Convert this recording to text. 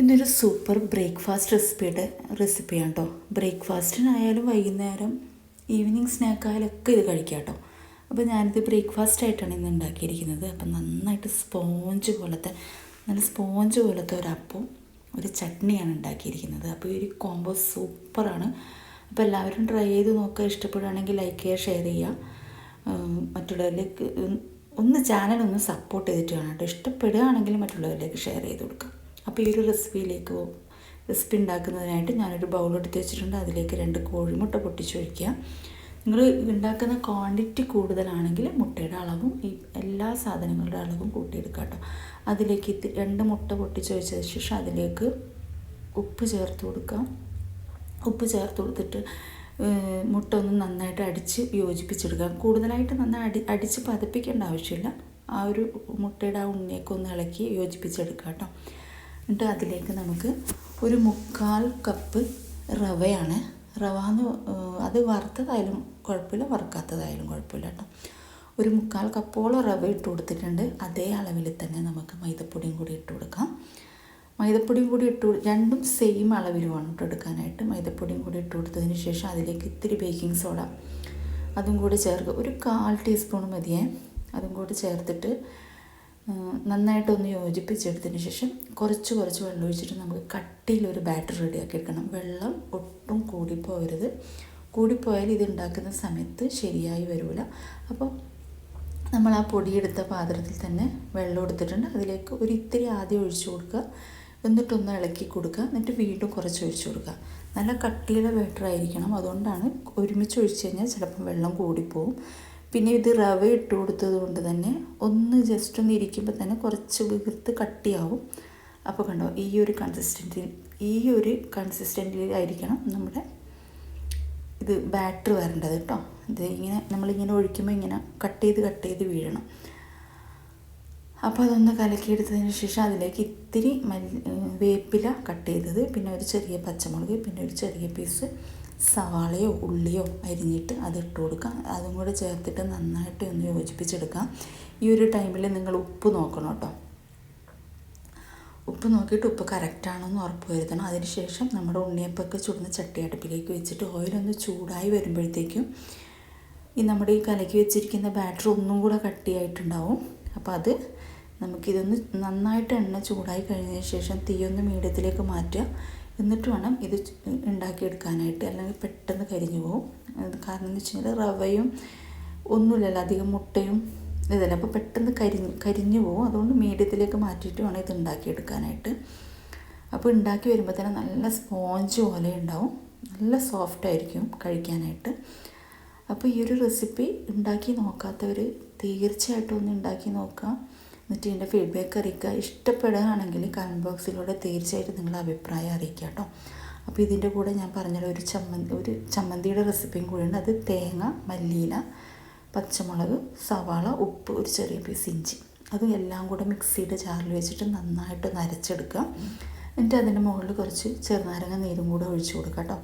ഇന്നൊരു super breakfast റെസിപ്പിയുടെ റെസിപ്പിയാണ് കേട്ടോ ബ്രേക്ക്ഫാസ്റ്റിനായാലും വൈകുന്നേരം ഈവനിങ് സ്നാക്കായാലൊക്കെ ഇത് കഴിക്കാം കേട്ടോ അപ്പോൾ ഞാനിത് ബ്രേക്ക്ഫാസ്റ്റ് ആയിട്ടാണ് ഇന്ന് ഉണ്ടാക്കിയിരിക്കുന്നത്. അപ്പം നന്നായിട്ട് സ്പോഞ്ച് പോലത്തെ നല്ല സ്പോഞ്ച് പോലത്തെ ഒരു അപ്പം ഒരു ചട്നിയാണ് ഉണ്ടാക്കിയിരിക്കുന്നത്. അപ്പോൾ ഈ ഒരു കോംബോ സൂപ്പറാണ് അപ്പോൾ എല്ലാവരും ട്രൈ ചെയ്ത് നോക്കുക. ഇഷ്ടപ്പെടുകയാണെങ്കിൽ ലൈക്ക് ചെയ്യുക ഷെയർ ചെയ്യുക. മറ്റുള്ളവരിലേക്ക് ഒന്ന് ചാനൽ ഒന്ന് സപ്പോർട്ട് ചെയ്തിട്ട് വേണം കേട്ടോ ഇഷ്ടപ്പെടുകയാണെങ്കിൽ മറ്റുള്ളവരിലേക്ക് ഷെയർ ചെയ്ത് കൊടുക്കുക. അപ്പോൾ ഈ ഒരു റെസിപ്പിയിലേക്ക് റെസിപ്പി ഉണ്ടാക്കുന്നതിനായിട്ട് ഞാനൊരു ബൗൾ എടുത്ത് വെച്ചിട്ടുണ്ട്. അതിലേക്ക് രണ്ട് കോഴിമുട്ട പൊട്ടിച്ചൊഴിക്കുക. നിങ്ങൾ ഉണ്ടാക്കുന്ന ക്വാണ്ടിറ്റി കൂടുതലാണെങ്കിൽ മുട്ടയുടെ അളവും ഈ എല്ലാ സാധനങ്ങളുടെ അളവും കൂട്ടിയെടുക്കുക കേട്ടോ. അതിലേക്ക് രണ്ട് മുട്ട പൊട്ടിച്ചൊഴിച്ചതിന് ശേഷം അതിലേക്ക് ഉപ്പ് ചേർത്ത് കൊടുക്കുക. ഉപ്പ് ചേർത്ത് കൊടുത്തിട്ട് മുട്ട ഒന്ന് നന്നായിട്ട് അടിച്ച് യോജിപ്പിച്ചെടുക്കുക. കൂടുതലായിട്ട് നന്നായി അടി അടിച്ച് പതിപ്പിക്കേണ്ട ആവശ്യമില്ല. ആ ഒരു മുട്ടയുടെ ആ ഉണ്ണിയൊക്കെ ഒന്ന് ഇളക്കി യോജിപ്പിച്ചെടുക്കുക കേട്ടോ. എന്നിട്ട് അതിലേക്ക് നമുക്ക് ഒരു മുക്കാൽ കപ്പ് റവയാണ്. റവ എന്ന് അത് വറുത്തതായാലും കുഴപ്പമില്ല വറുക്കാത്തതായാലും കുഴപ്പമില്ല കേട്ടോ. ഒരു മുക്കാൽ കപ്പോളം റവ ഇട്ട് കൊടുത്തിട്ടുണ്ട്. അതേ അളവിൽ തന്നെ നമുക്ക് മൈദപ്പൊടിയും കൂടി ഇട്ട് കൊടുക്കാം. മൈദപ്പൊടിയും കൂടി ഇട്ട് രണ്ടും സെയിം അളവിൽ വേണം ഇട്ട് എടുക്കാനായിട്ട്. മൈദപ്പൊടിയും കൂടി ഇട്ട് കൊടുത്തതിന് ശേഷം അതിലേക്ക് ഇത്തിരി ബേക്കിംഗ് സോഡ അതും കൂടി ചേർക്കുക ഒരു കാൽ ടീസ്പൂൺ മതിയേ. അതും കൂടി ചേർത്തിട്ട് നന്നായിട്ടൊന്ന് യോജിപ്പിച്ചെടുത്തതിന് ശേഷം കുറച്ച് കുറച്ച് വെള്ളം ഒഴിച്ചിട്ട് നമുക്ക് കട്ടിയിലൊരു ബാറ്റർ റെഡിയാക്കി എടുക്കണം. വെള്ളം ഒട്ടും കൂടിപ്പോകരുത്. കൂടിപ്പോയാൽ ഇത് ഉണ്ടാക്കുന്ന സമയത്ത് ശരിയായി വരില്ല അപ്പോൾ നമ്മൾ ആ പൊടിയെടുത്ത പാത്രത്തിൽ തന്നെ വെള്ളം എടുത്തിട്ടുണ്ട്. അതിലേക്ക് ഒരു ഇത്തിരി ആദ്യം ഒഴിച്ചു കൊടുക്കുക. എന്നിട്ടൊന്ന് ഇളക്കി കൊടുക്കുക. എന്നിട്ട് വീണ്ടും കുറച്ച് ഒഴിച്ചു കൊടുക്കുക. നല്ല കട്ടിയുള്ള ബാറ്റർ ആയിരിക്കണം. അതുകൊണ്ടാണ് ഒരുമിച്ച് ഒഴിച്ച് കഴിഞ്ഞാൽ ചിലപ്പം വെള്ളം കൂടിപ്പോവും. പിന്നെ ഇത് റവ ഇട്ട് കൊടുത്തത് കൊണ്ട് തന്നെ ഒന്ന് ജസ്റ്റ് ഒന്ന് ഇരിക്കുമ്പോൾ തന്നെ കുറച്ച് വികൃത്ത് കട്ടിയാവും. അപ്പോൾ കണ്ടോ ഈ ഒരു കൺസിസ്റ്റൻസി ഈ ഒരു കൺസിസ്റ്റന്റിലായിരിക്കണം നമ്മുടെ ഇത് ബാറ്റർ വരേണ്ടത് കേട്ടോ ഇത് ഇങ്ങനെ നമ്മളിങ്ങനെ ഒഴിക്കുമ്പോൾ ഇങ്ങനെ കട്ട് ചെയ്ത് കട്ട് ചെയ്ത് വീഴണം. അപ്പോൾ അതൊന്ന് കലക്കിയെടുത്തതിന് ശേഷം അതിലേക്ക് ഇത്തിരി മല്ലി വേപ്പില കട്ട് ചെയ്തത് പിന്നെ ഒരു ചെറിയ പച്ചമുളക് പിന്നെ ഒരു ചെറിയ പീസ് സവാളയോ ഉള്ളിയോ അരിഞ്ഞിട്ട് അത് ഇട്ട് കൊടുക്കാം. അതും കൂടെ ചേർത്തിട്ട് നന്നായിട്ട് ഒന്ന് യോജിപ്പിച്ചെടുക്കാം. ഈ ഒരു ടൈമിൽ നിങ്ങൾ ഉപ്പ് നോക്കണം കേട്ടോ. ഉപ്പ് നോക്കിയിട്ട് ഉപ്പ് കറക്റ്റാണോ എന്ന് ഉറപ്പ് വരുത്തണം. അതിനുശേഷം നമ്മുടെ ഉണ്ണിയപ്പൊക്കെ ചുടുന്ന ചട്ടി അടുപ്പിലേക്ക് വെച്ചിട്ട് ഓയിലൊന്ന് ചൂടായി വരുമ്പോഴത്തേക്കും ഈ നമ്മുടെ ഈ കലക്കി വെച്ചിരിക്കുന്ന ബാറ്റർ ഒന്നും കൂടെ കട്ടിയായിട്ടുണ്ടാവും. അപ്പോൾ അത് നമുക്കിതൊന്ന് നന്നായിട്ട് എണ്ണ ചൂടായി കഴിഞ്ഞതിന് ശേഷം തീയൊന്ന് മീഡിയത്തിലേക്ക് മാറ്റുക. എന്നിട്ട് വേണം ഇത് ഉണ്ടാക്കിയെടുക്കാനായിട്ട്. അല്ലെങ്കിൽ പെട്ടെന്ന് കരിഞ്ഞു പോകും കാരണം എന്ന് വെച്ച് കഴിഞ്ഞാൽ റവയും ഒന്നുമില്ലല്ലോ അധികം മുട്ടയും ഇതല്ല. അപ്പോൾ പെട്ടെന്ന് കരിഞ്ഞ് കരിഞ്ഞു പോകും അതുകൊണ്ട് മീഡിയത്തിലേക്ക് മാറ്റിയിട്ട് വേണം ഇത് ഉണ്ടാക്കിയെടുക്കാനായിട്ട്. അപ്പോൾ ഉണ്ടാക്കി വരുമ്പോൾ തന്നെ നല്ല സ്പോഞ്ച് പോലെ ഉണ്ടാവും. നല്ല സോഫ്റ്റ് ആയിരിക്കും കഴിക്കാനായിട്ട്. അപ്പോൾ ഈ ഒരു റെസിപ്പി ഉണ്ടാക്കി നോക്കാത്തവർ തീർച്ചയായിട്ടും ഒന്ന് ഉണ്ടാക്കി നോക്കാം എന്നിട്ട് എന്റെ ഫീഡ്ബാക്ക് അറിയിക്കുക. ഇഷ്ടപ്പെടുകയാണെങ്കിൽ കമന്റ് ബോക്സിലൂടെ തീർച്ചയായിട്ടും നിങ്ങളുടെ അഭിപ്രായം അറിയിക്കുക കേട്ടോ. അപ്പോൾ ഇതിന്റെ കൂടെ ഞാൻ പറഞ്ഞ ഒരു ചമ്മന്തി ഒരു ചമ്മന്തിയുടെ റെസിപ്പിയും കൂടിയുണ്ട് അത് തേങ്ങ മല്ലിയില പച്ചമുളക് സവാള ഉപ്പ് ഒരു ചെറിയ പീസ് ഇഞ്ചി. അതും എല്ലാം കൂടെ മിക്സിയുടെ ജാറിൽ വെച്ചിട്ട് നന്നായിട്ട് നരച്ചെടുക്കുക. എന്നിട്ട് അതിന്റെ മുകളിൽ കുറച്ച് ചെറുനാരങ്ങ നീരും കൂടെ ഒഴിച്ചു കൊടുക്കുക കേട്ടോ.